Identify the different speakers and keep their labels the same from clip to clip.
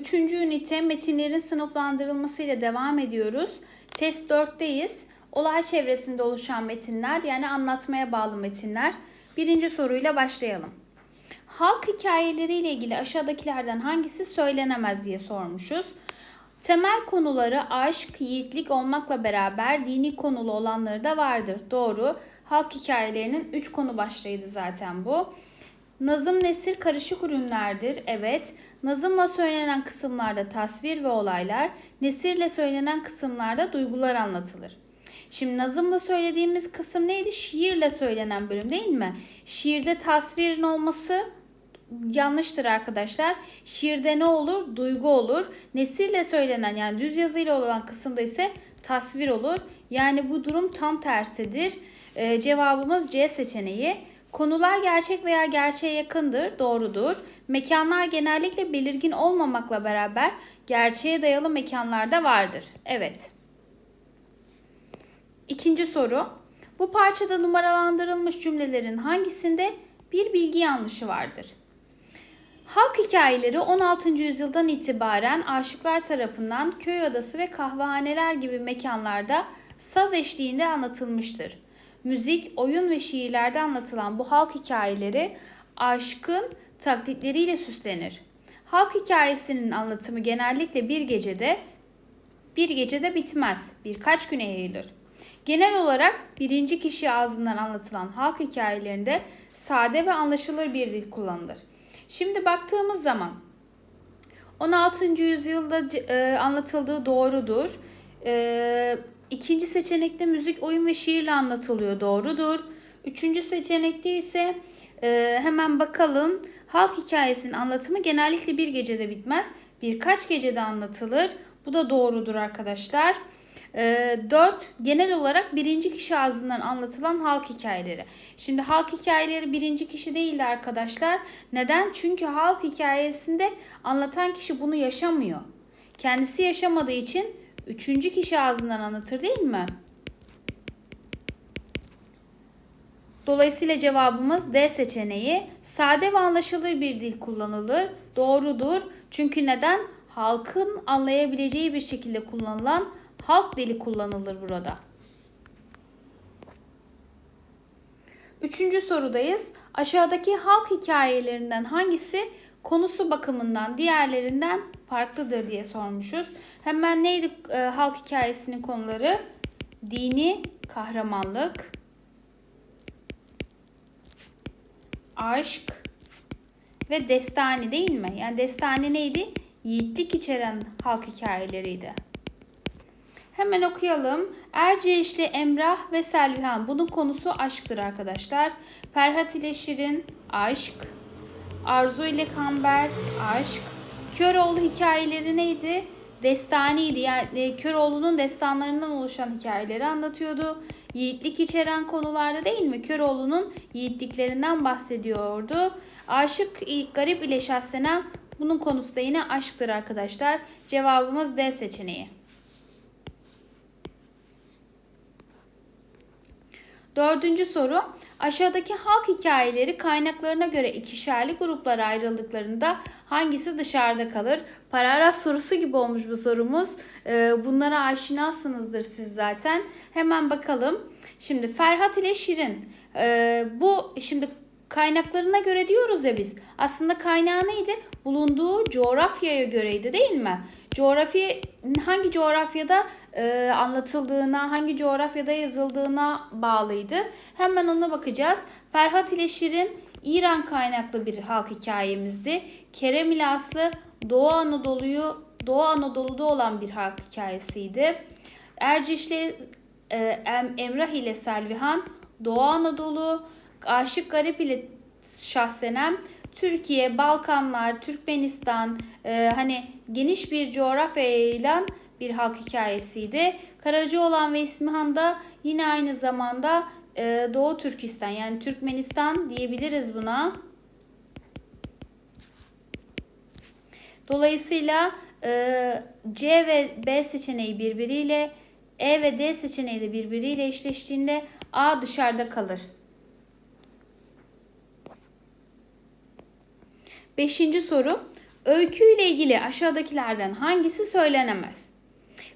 Speaker 1: Üçüncü ünite metinlerin sınıflandırılmasıyla devam ediyoruz. Test 4'teyiz. Olay çevresinde oluşan metinler yani anlatmaya bağlı metinler. Birinci soruyla başlayalım. Halk hikayeleriyle ilgili aşağıdakilerden hangisi söylenemez diye sormuşuz. Temel konuları aşk, yiğitlik olmakla beraber dini konulu olanları da vardır. Doğru. Halk hikayelerinin 3 konu başlığıydı zaten bu. Nazım nesir karışık ürünlerdir. Evet. Nazımla söylenen kısımlarda tasvir ve olaylar, nesirle söylenen kısımlarda duygular anlatılır. Şimdi nazımla söylediğimiz kısım neydi? Şiirle söylenen bölüm değil mi? Şiirde tasvirin olması yanlıştır arkadaşlar. Şiirde ne olur? Duygu olur. Nesirle söylenen yani düz yazıyla olan kısımda ise tasvir olur. Yani bu durum tam tersidir. Ee, cevabımız C seçeneği. Konular gerçek veya gerçeğe yakındır, doğrudur. Mekanlar genellikle belirgin olmamakla beraber gerçeğe dayalı mekanlarda vardır. Evet. İkinci soru. Bu parçada numaralandırılmış cümlelerin hangisinde bir bilgi yanlışı vardır? Halk hikayeleri 16. yüzyıldan itibaren aşıklar tarafından köy odası ve kahvehaneler gibi mekanlarda saz eşliğinde anlatılmıştır. Müzik, oyun ve şiirlerde anlatılan bu halk hikayeleri aşkın taklitleriyle süslenir. Halk hikayesinin anlatımı genellikle bir gecede bir gecede bitmez, birkaç güne yayılır. Genel olarak birinci kişi ağzından anlatılan halk hikayelerinde sade ve anlaşılır bir dil kullanılır. Şimdi baktığımız zaman 16. yüzyılda e, anlatıldığı doğrudur. E, ikinci seçenekte müzik, oyun ve şiirle anlatılıyor doğrudur. Üçüncü seçenekte ise e, hemen bakalım. Halk hikayesinin anlatımı genellikle bir gecede bitmez. Birkaç gecede anlatılır. Bu da doğrudur arkadaşlar. 4. Genel olarak birinci kişi ağzından anlatılan halk hikayeleri. Şimdi halk hikayeleri birinci kişi değildi arkadaşlar. Neden? Çünkü halk hikayesinde anlatan kişi bunu yaşamıyor. Kendisi yaşamadığı için üçüncü kişi ağzından anlatır değil mi? Dolayısıyla cevabımız D seçeneği. Sade ve anlaşılır bir dil kullanılır. Doğrudur. Çünkü neden? Halkın anlayabileceği bir şekilde kullanılan halk dili kullanılır burada. Üçüncü sorudayız. Aşağıdaki halk hikayelerinden hangisi konusu bakımından diğerlerinden farklıdır diye sormuşuz. Hemen neydi e, halk hikayesinin konuları? Dini kahramanlık, aşk ve destani değil mi? Yani destani neydi? Yiğitlik içeren halk hikayeleriydi. Hemen okuyalım. Erciyesli Emrah ve Selvihan. Bunun konusu aşktır arkadaşlar. Ferhat ile Şirin aşk. Arzu ile Kamber aşk. Köroğlu hikayeleri neydi? Destaniydi. Yani e, Köroğlu'nun destanlarından oluşan hikayeleri anlatıyordu. Yiğitlik içeren konularda değil mi? Köroğlu'nun yiğitliklerinden bahsediyordu. Aşık garip ile şahsenen bunun konusu da yine aşktır arkadaşlar. Cevabımız D seçeneği. Dördüncü soru. Aşağıdaki halk hikayeleri kaynaklarına göre ikişerli gruplara ayrıldıklarında hangisi dışarıda kalır? Paragraf sorusu gibi olmuş bu sorumuz. Ee, bunlara aşinasınızdır siz zaten. Hemen bakalım. Şimdi Ferhat ile Şirin. Ee, bu şimdi kaynaklarına göre diyoruz ya biz. Aslında kaynağı neydi? Bulunduğu coğrafyaya göreydi değil mi? Coğrafya hangi coğrafyada e, anlatıldığına, hangi coğrafyada yazıldığına bağlıydı. Hemen ona bakacağız. Ferhat ile Şirin İran kaynaklı bir halk hikayemizdi. Kerem ile Aslı Doğu Anadolu'yu Doğu Anadolu'da olan bir halk hikayesiydi. Ercişli e, Emrah ile Selvihan Doğu Anadolu, Aşık Garip ile Şahsenem Türkiye, Balkanlar, Türkmenistan e, hani geniş bir coğrafyaya yayılan bir halk hikayesiydi. Karacaoğlan ve İsmihan da yine aynı zamanda e, Doğu Türkistan yani Türkmenistan diyebiliriz buna. Dolayısıyla e, C ve B seçeneği birbiriyle E ve D seçeneği de birbiriyle eşleştiğinde A dışarıda kalır. Beşinci soru. Öykü ile ilgili aşağıdakilerden hangisi söylenemez?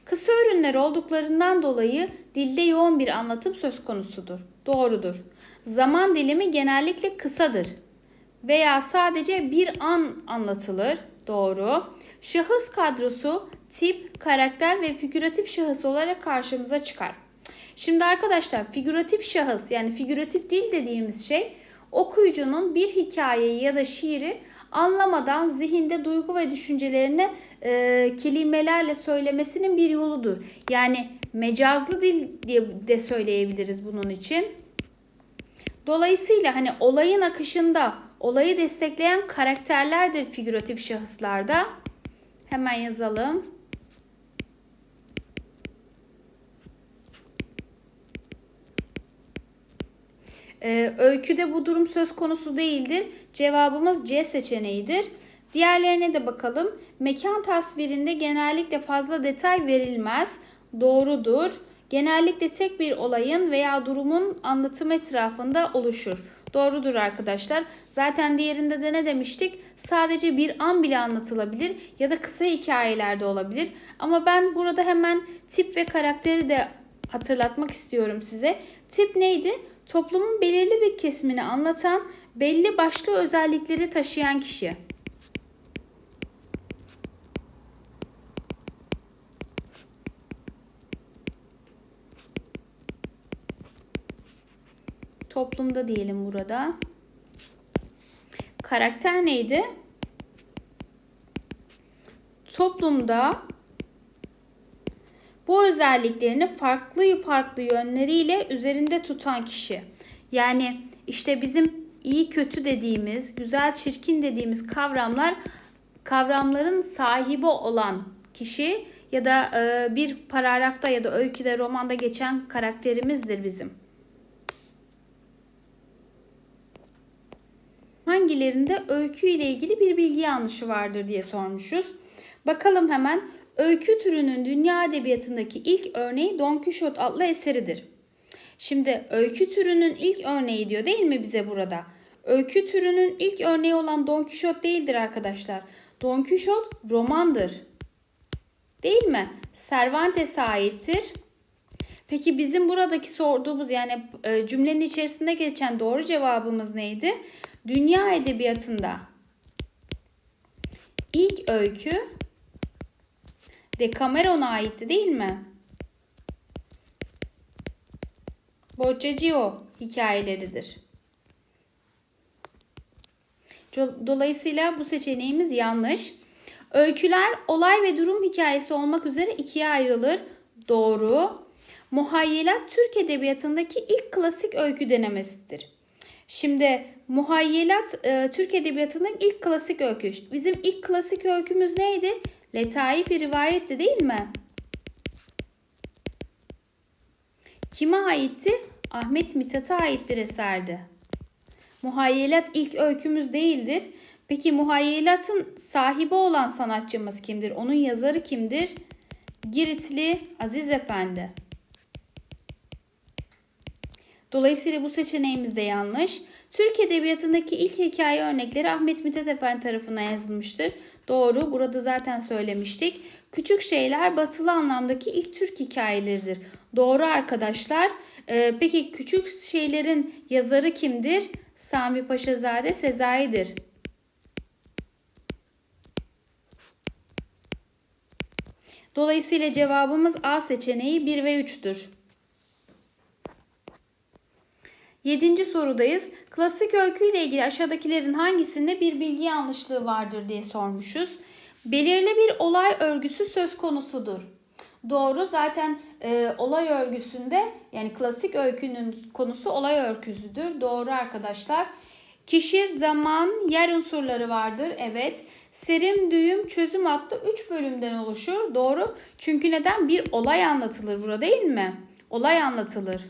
Speaker 1: Kısa ürünler olduklarından dolayı dilde yoğun bir anlatım söz konusudur. Doğrudur. Zaman dilimi genellikle kısadır veya sadece bir an anlatılır. Doğru. Şahıs kadrosu tip, karakter ve figüratif şahıs olarak karşımıza çıkar. Şimdi arkadaşlar figüratif şahıs yani figüratif dil dediğimiz şey okuyucunun bir hikayeyi ya da şiiri anlamadan zihinde duygu ve düşüncelerini e, kelimelerle söylemesinin bir yoludur. Yani mecazlı dil diye de söyleyebiliriz bunun için. Dolayısıyla hani olayın akışında olayı destekleyen karakterlerdir figüratif şahıslarda. Hemen yazalım. Ee, öyküde bu durum söz konusu değildir. Cevabımız C seçeneğidir. Diğerlerine de bakalım. Mekan tasvirinde genellikle fazla detay verilmez. Doğrudur. Genellikle tek bir olayın veya durumun anlatım etrafında oluşur. Doğrudur arkadaşlar. Zaten diğerinde de ne demiştik? Sadece bir an bile anlatılabilir ya da kısa hikayelerde olabilir. Ama ben burada hemen tip ve karakteri de hatırlatmak istiyorum size. Tip neydi? Toplumun belirli bir kesimini anlatan, belli başlı özellikleri taşıyan kişi. Toplumda diyelim burada. Karakter neydi? Toplumda bu özelliklerini farklı farklı yönleriyle üzerinde tutan kişi. Yani işte bizim iyi kötü dediğimiz, güzel çirkin dediğimiz kavramlar kavramların sahibi olan kişi ya da e, bir paragrafta ya da öyküde, romanda geçen karakterimizdir bizim. Hangilerinde öykü ile ilgili bir bilgi yanlışı vardır diye sormuşuz. Bakalım hemen öykü türünün dünya edebiyatındaki ilk örneği Don Quixote adlı eseridir. Şimdi öykü türünün ilk örneği diyor değil mi bize burada? Öykü türünün ilk örneği olan Don Quixote değildir arkadaşlar. Don Quixote romandır. Değil mi? Cervantes'e aittir. Peki bizim buradaki sorduğumuz yani e, cümlenin içerisinde geçen doğru cevabımız neydi? Dünya edebiyatında ilk öykü Decameron'a aitti değil mi? Boccaccio hikayeleridir. Dolayısıyla bu seçeneğimiz yanlış. Öyküler olay ve durum hikayesi olmak üzere ikiye ayrılır. Doğru. Muhayyelat Türk Edebiyatı'ndaki ilk klasik öykü denemesidir. Şimdi muhayyelat e, Türk Edebiyatı'nın ilk klasik öykü. Bizim ilk klasik öykümüz neydi? Letaif-i rivayetti değil mi? Kime aitti? Ahmet Mithat'a ait bir eserdi. Muhayyelat ilk öykümüz değildir. Peki muhayyelatın sahibi olan sanatçımız kimdir? Onun yazarı kimdir? Giritli Aziz Efendi. Dolayısıyla bu seçeneğimiz de yanlış. Türk Edebiyatı'ndaki ilk hikaye örnekleri Ahmet Mithat Efendi tarafından yazılmıştır. Doğru, burada zaten söylemiştik. Küçük şeyler batılı anlamdaki ilk Türk hikayeleridir. Doğru arkadaşlar. Ee, peki küçük şeylerin yazarı kimdir? Sami Paşazade Sezai'dir. Dolayısıyla cevabımız A seçeneği 1 ve 3'tür. Yedinci sorudayız. Klasik öykü ile ilgili aşağıdakilerin hangisinde bir bilgi yanlışlığı vardır diye sormuşuz. Belirli bir olay örgüsü söz konusudur. Doğru zaten e, olay örgüsünde yani klasik öykünün konusu olay örgüsüdür. Doğru arkadaşlar. Kişi, zaman, yer unsurları vardır. Evet. Serim, düğüm, çözüm adlı 3 bölümden oluşur. Doğru. Çünkü neden? Bir olay anlatılır burada değil mi? Olay anlatılır.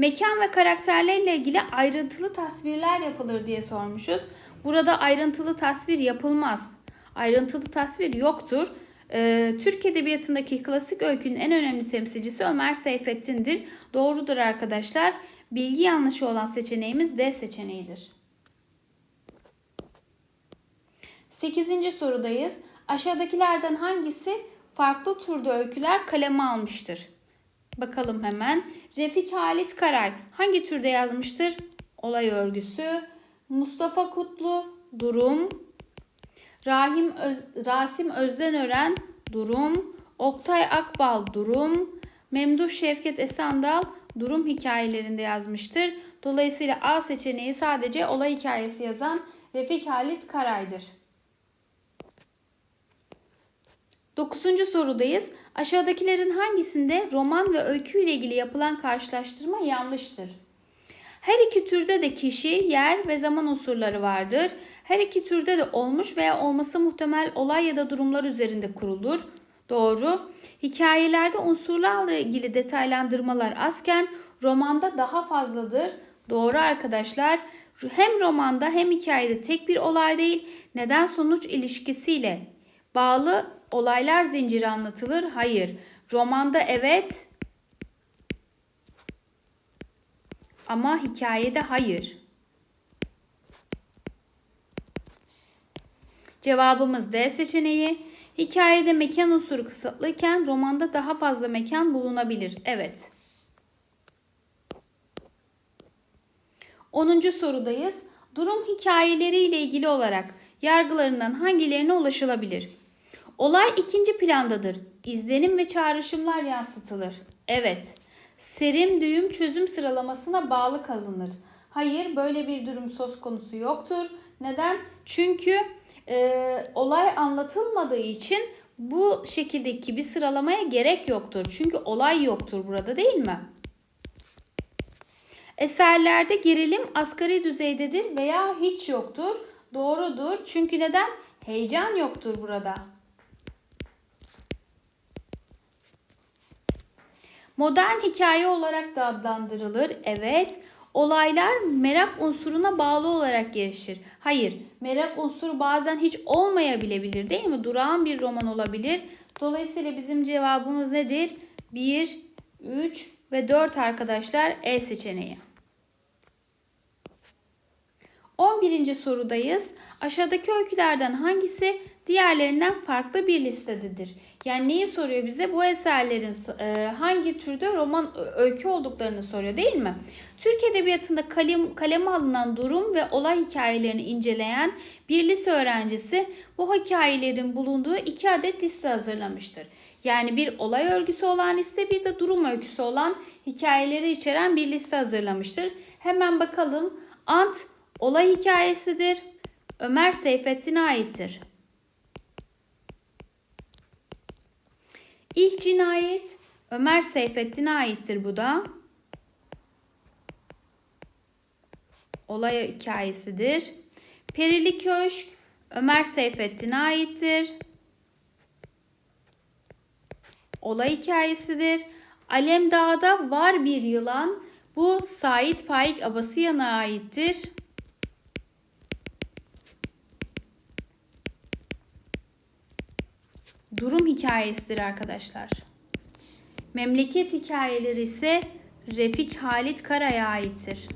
Speaker 1: Mekan ve karakterlerle ilgili ayrıntılı tasvirler yapılır diye sormuşuz. Burada ayrıntılı tasvir yapılmaz. Ayrıntılı tasvir yoktur. Ee, Türk Edebiyatı'ndaki klasik öykünün en önemli temsilcisi Ömer Seyfettin'dir. Doğrudur arkadaşlar. Bilgi yanlışı olan seçeneğimiz D seçeneğidir. 8. sorudayız. Aşağıdakilerden hangisi farklı türde öyküler kaleme almıştır? Bakalım hemen. Refik Halit Karay hangi türde yazmıştır? Olay örgüsü. Mustafa Kutlu Durum. Rahim Öz- Rasim Özdenören Durum. Oktay Akbal Durum. Memduh Şevket Esandal Durum hikayelerinde yazmıştır. Dolayısıyla A seçeneği sadece olay hikayesi yazan Refik Halit Karay'dır. Dokuzuncu sorudayız. Aşağıdakilerin hangisinde roman ve öykü ile ilgili yapılan karşılaştırma yanlıştır? Her iki türde de kişi, yer ve zaman unsurları vardır. Her iki türde de olmuş veya olması muhtemel olay ya da durumlar üzerinde kurulur. Doğru. Hikayelerde unsurlarla ilgili detaylandırmalar azken romanda daha fazladır. Doğru arkadaşlar. Hem romanda hem hikayede tek bir olay değil, neden sonuç ilişkisiyle bağlı olaylar zinciri anlatılır. Hayır. Romanda evet ama hikayede hayır. Cevabımız D seçeneği. Hikayede mekan unsuru kısıtlıyken romanda daha fazla mekan bulunabilir. Evet. 10. sorudayız. Durum hikayeleri ile ilgili olarak yargılarından hangilerine ulaşılabilir? Olay ikinci plandadır. İzlenim ve çağrışımlar yansıtılır. Evet. Serim düğüm çözüm sıralamasına bağlı kalınır. Hayır böyle bir durum söz konusu yoktur. Neden? Çünkü e, olay anlatılmadığı için bu şekildeki bir sıralamaya gerek yoktur. Çünkü olay yoktur burada değil mi? Eserlerde gerilim asgari düzeydedir veya hiç yoktur. Doğrudur. Çünkü neden? Heyecan yoktur burada. Modern hikaye olarak da adlandırılır. Evet. Olaylar merak unsuruna bağlı olarak gelişir. Hayır, merak unsuru bazen hiç olmayabilebilir değil mi? Durağan bir roman olabilir. Dolayısıyla bizim cevabımız nedir? 1, 3 ve 4 arkadaşlar E seçeneği. 11. sorudayız. Aşağıdaki öykülerden hangisi diğerlerinden farklı bir listededir? Yani neyi soruyor bize? Bu eserlerin e, hangi türde roman öykü olduklarını soruyor değil mi? Türk Edebiyatı'nda kalem, kaleme alınan durum ve olay hikayelerini inceleyen bir lise öğrencisi bu hikayelerin bulunduğu iki adet liste hazırlamıştır. Yani bir olay örgüsü olan liste bir de durum öyküsü olan hikayeleri içeren bir liste hazırlamıştır. Hemen bakalım. Ant olay hikayesidir. Ömer Seyfettin'e aittir. İlk cinayet Ömer Seyfettin'e aittir bu da. Olay hikayesidir. Perili Köşk Ömer Seyfettin'e aittir. Olay hikayesidir. Alemdağ'da var bir yılan. Bu Sait Faik Abasıyan'a aittir. Durum hikayesidir arkadaşlar. Memleket hikayeleri ise Refik Halit Kara'ya aittir.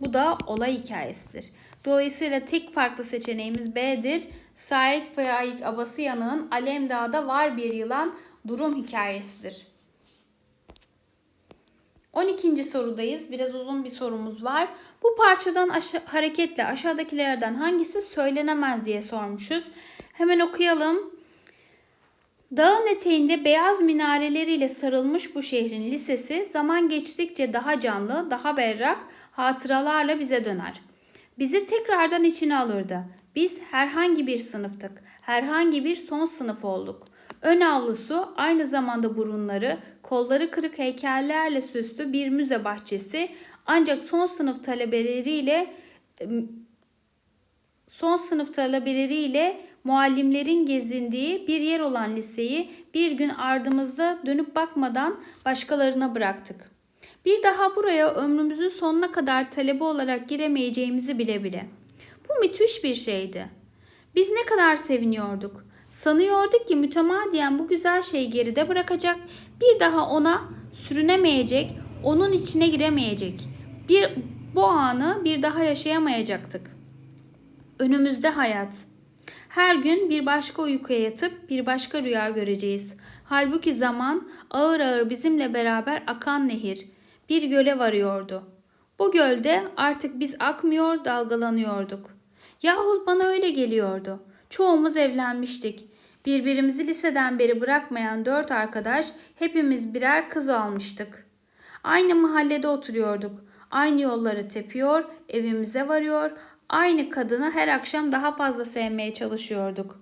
Speaker 1: Bu da olay hikayesidir. Dolayısıyla tek farklı seçeneğimiz B'dir. Sait Faik Abasıyan'ın Alemdağ'da var bir yılan durum hikayesidir. 12. sorudayız. Biraz uzun bir sorumuz var. Bu parçadan aşa- hareketle aşağıdakilerden hangisi söylenemez diye sormuşuz. Hemen okuyalım. Dağın eteğinde beyaz minareleriyle sarılmış bu şehrin lisesi zaman geçtikçe daha canlı, daha berrak hatıralarla bize döner. Bizi tekrardan içine alırdı. Biz herhangi bir sınıftık. Herhangi bir son sınıf olduk. Ön avlusu aynı zamanda burunları, kolları kırık heykellerle süslü bir müze bahçesi ancak son sınıf talebeleriyle son sınıf talebeleriyle muallimlerin gezindiği bir yer olan liseyi bir gün ardımızda dönüp bakmadan başkalarına bıraktık. Bir daha buraya ömrümüzün sonuna kadar talebe olarak giremeyeceğimizi bile bile. Bu müthiş bir şeydi. Biz ne kadar seviniyorduk. Sanıyorduk ki mütemadiyen bu güzel şeyi geride bırakacak, bir daha ona sürünemeyecek, onun içine giremeyecek. Bir bu anı bir daha yaşayamayacaktık. Önümüzde hayat. Her gün bir başka uykuya yatıp bir başka rüya göreceğiz. Halbuki zaman ağır ağır bizimle beraber akan nehir bir göle varıyordu. Bu gölde artık biz akmıyor, dalgalanıyorduk. Yahut bana öyle geliyordu. Çoğumuz evlenmiştik. Birbirimizi liseden beri bırakmayan dört arkadaş hepimiz birer kız almıştık. Aynı mahallede oturuyorduk. Aynı yolları tepiyor, evimize varıyor, aynı kadını her akşam daha fazla sevmeye çalışıyorduk.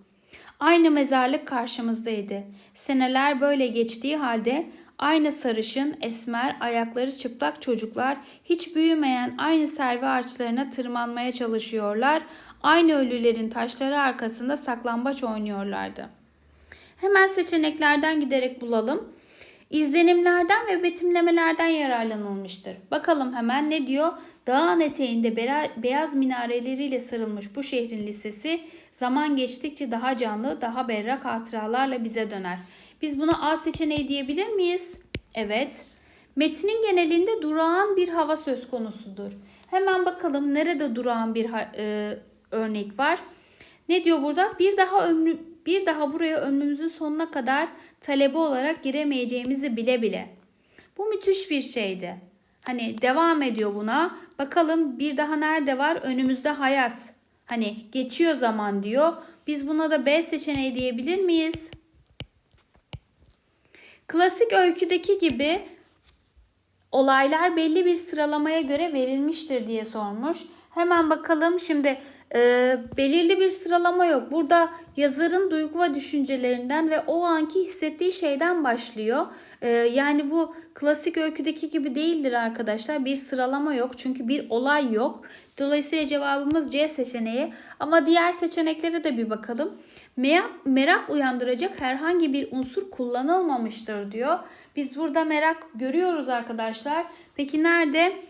Speaker 1: Aynı mezarlık karşımızdaydı. Seneler böyle geçtiği halde aynı sarışın, esmer, ayakları çıplak çocuklar hiç büyümeyen aynı servi ağaçlarına tırmanmaya çalışıyorlar. Aynı ölülerin taşları arkasında saklambaç oynuyorlardı. Hemen seçeneklerden giderek bulalım. İzlenimlerden ve betimlemelerden yararlanılmıştır. Bakalım hemen ne diyor? Dağın eteğinde beyaz minareleriyle sarılmış bu şehrin lisesi zaman geçtikçe daha canlı, daha berrak hatıralarla bize döner. Biz buna A seçeneği diyebilir miyiz? Evet. Metnin genelinde durağan bir hava söz konusudur. Hemen bakalım nerede durağan bir e, örnek var. Ne diyor burada? Bir daha ömrü bir daha buraya ömrümüzün sonuna kadar talebe olarak giremeyeceğimizi bile bile. Bu müthiş bir şeydi. Hani devam ediyor buna. Bakalım bir daha nerede var? Önümüzde hayat. Hani geçiyor zaman diyor. Biz buna da B seçeneği diyebilir miyiz? Klasik öyküdeki gibi olaylar belli bir sıralamaya göre verilmiştir diye sormuş. Hemen bakalım şimdi e, belirli bir sıralama yok. Burada yazarın duygu ve düşüncelerinden ve o anki hissettiği şeyden başlıyor. E, yani bu klasik öyküdeki gibi değildir arkadaşlar. Bir sıralama yok çünkü bir olay yok. Dolayısıyla cevabımız C seçeneği. Ama diğer seçeneklere de bir bakalım. Merak, merak uyandıracak herhangi bir unsur kullanılmamıştır diyor. Biz burada merak görüyoruz arkadaşlar. Peki nerede?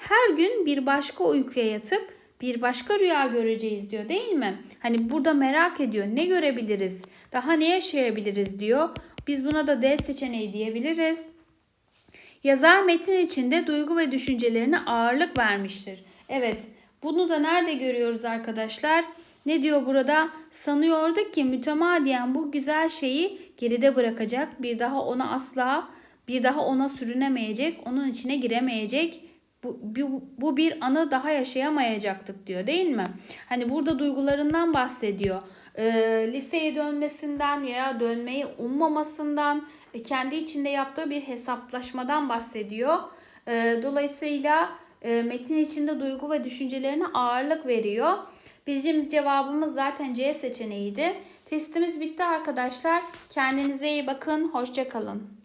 Speaker 1: Her gün bir başka uykuya yatıp bir başka rüya göreceğiz diyor değil mi? Hani burada merak ediyor. Ne görebiliriz? Daha ne yaşayabiliriz diyor. Biz buna da D seçeneği diyebiliriz. Yazar metin içinde duygu ve düşüncelerine ağırlık vermiştir. Evet, bunu da nerede görüyoruz arkadaşlar? Ne diyor burada? Sanıyordu ki mütemadiyen bu güzel şeyi geride bırakacak. Bir daha ona asla, bir daha ona sürünemeyecek, onun içine giremeyecek. Bu, bu, bu bir anı daha yaşayamayacaktık diyor değil mi? Hani burada duygularından bahsediyor. Ee, liseye dönmesinden veya dönmeyi ummamasından, e, kendi içinde yaptığı bir hesaplaşmadan bahsediyor. Ee, dolayısıyla e, metin içinde duygu ve düşüncelerine ağırlık veriyor. Bizim cevabımız zaten C seçeneğiydi. Testimiz bitti arkadaşlar. Kendinize iyi bakın. Hoşçakalın.